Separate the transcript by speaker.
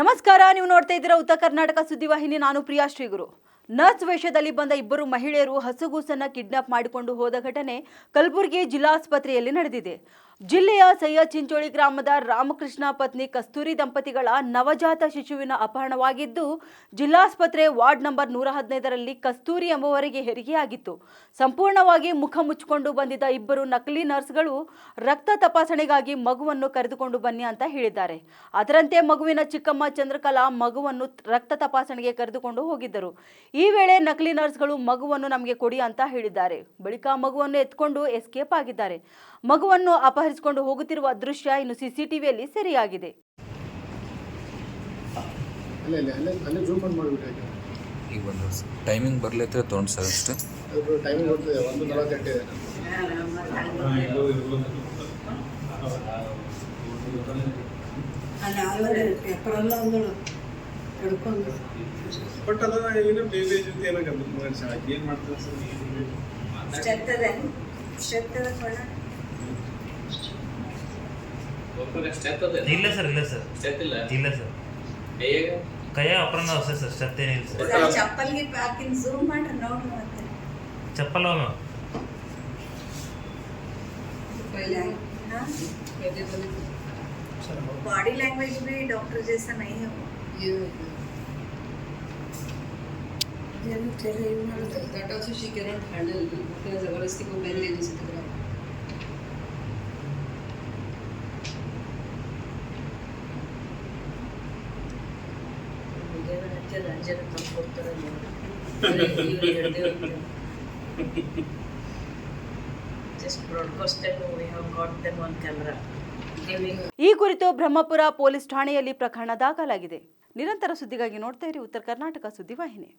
Speaker 1: ನಮಸ್ಕಾರ, ನೀವು ನೋಡ್ತಾ ಇದ್ದೀರಾ ಉತ್ತರ ಕರ್ನಾಟಕ ಸುದ್ದಿವಾಹಿನಿ ನಾನು ಪ್ರಿಯಾ ಶ್ರೀಗುರು. ನರ್ಸ್ ವೇಷದಲ್ಲಿ ಬಂದ ಇಬ್ಬರು ಮಹಿಳೆಯರು ಹಸುಗೂಸನ್ನ ಕಿಡ್ನಾಪ್ ಮಾಡಿಕೊಂಡು ಹೋದ ಘಟನೆ ಕಲಬುರಗಿ ಜಿಲ್ಲಾಸ್ಪತ್ರೆಯಲ್ಲಿ ನಡೆದಿದೆ. ಜಿಲ್ಲೆಯ ಸಯ್ಯ ಚಿಂಚೋಳಿ ಗ್ರಾಮದ ರಾಮಕೃಷ್ಣ ಪತ್ನಿ ಕಸ್ತೂರಿ ದಂಪತಿಗಳ ನವಜಾತ ಶಿಶುವಿನ ಅಪಹರಣವಾಗಿದ್ದು, ಜಿಲ್ಲಾಸ್ಪತ್ರೆ ವಾರ್ಡ್ ನಂಬರ್ ನೂರ ಹದಿನೈದರಲ್ಲಿ ಕಸ್ತೂರಿ ಎಂಬುವರಿಗೆ ಹೆರಿಗೆಯಾಗಿತ್ತು. ಸಂಪೂರ್ಣವಾಗಿ ಮುಖ ಮುಚ್ಚಿಕೊಂಡು ಬಂದಿದ್ದ ಇಬ್ಬರು ನಕಲಿ ನರ್ಸ್ಗಳು ರಕ್ತ ತಪಾಸಣೆಗಾಗಿ ಮಗುವನ್ನು ಕರೆದುಕೊಂಡು ಬನ್ನಿ ಅಂತ ಹೇಳಿದ್ದಾರೆ. ಅದರಂತೆ ಮಗುವಿನ ಚಿಕ್ಕಮ್ಮ ಚಂದ್ರಕಲಾ ಮಗುವನ್ನು ರಕ್ತ ತಪಾಸಣೆಗೆ ಕರೆದುಕೊಂಡು ಹೋಗಿದ್ದರು. ಈ ವೇಳೆ ನಕಲಿ ನರ್ಸ್ಗಳು ಮಗುವನ್ನು ನಮಗೆ ಕೊಡಿ ಅಂತ ಹೇಳಿದ್ದಾರೆ. ಬಳಿಕ ಮಗುವನ್ನು ಎತ್ಕೊಂಡು ಎಸ್ಕೇಪ್ ಆಗಿದ್ದಾರೆ. ಮಗುವನ್ನು ಅಪಹರಿಸಿಕೊಂಡು ಹೋಗುತ್ತಿರುವ ದೃಶ್ಯ ಇನ್ನು ಸಿಸಿಟಿವಿಯಲ್ಲಿ ಸೆರೆಯಾಗಿದೆ.
Speaker 2: ಅಲ್ಲೇ ಅಲ್ಲೇ ಅಲ್ಲೇ ಅಲ್ಲೇ ಜೂಮ್ ಮಾಡಿ
Speaker 3: ಈಗ ಒಂದು ಟೈಮಿಂಗ್ ಬರ್ಲೈತೆ ತೊಗೊಂಡು ಸರ್ ಅಷ್ಟು.
Speaker 4: ಬಟ್ ಏನು ಏನ್ ಮಾಡ್ತಾರೆ ಸರ್?
Speaker 5: ಇಲ್ಲ ಸರ್ ಇಲ್ಲ ಸರ್ ಇಲ್ಲ ಸರ್ ಕೈಯ ಅಪ್ರನ್ನ ಹೊಸ ಸರ್ ಸ್ಟೆಪ್ ಏನಿಲ್ಲ ಸರ್
Speaker 6: ಚಪ್ಪಲ್ಗೆ ಹಾಕಿನ ಝೂಮ್ ಮಾಡ್ರಿ ನೋಡ್ರಿ ಮತ್ತೆ
Speaker 5: ಚಪ್ಪಲ್ ಅವ
Speaker 6: बॉडी लैंग्वेज भी डॉक्टर जैसा नहीं है वो
Speaker 7: that also she cannot handle because जबरदस्ती को पेन लेने से
Speaker 1: ಈ ಕುರಿತು ಬ್ರಹ್ಮಪುರ ಪೊಲೀಸ್ ಠಾಣೆಯಲ್ಲಿ ಪ್ರಕರಣ ದಾಖಲಾಗಿದೆ. ನಿರಂತರ ಸುದ್ದಿಗಾಗಿ ನೋಡ್ತಾ ಇರಿ ಉತ್ತರ ಕರ್ನಾಟಕ ಸುದ್ದಿವಾಹಿನಿ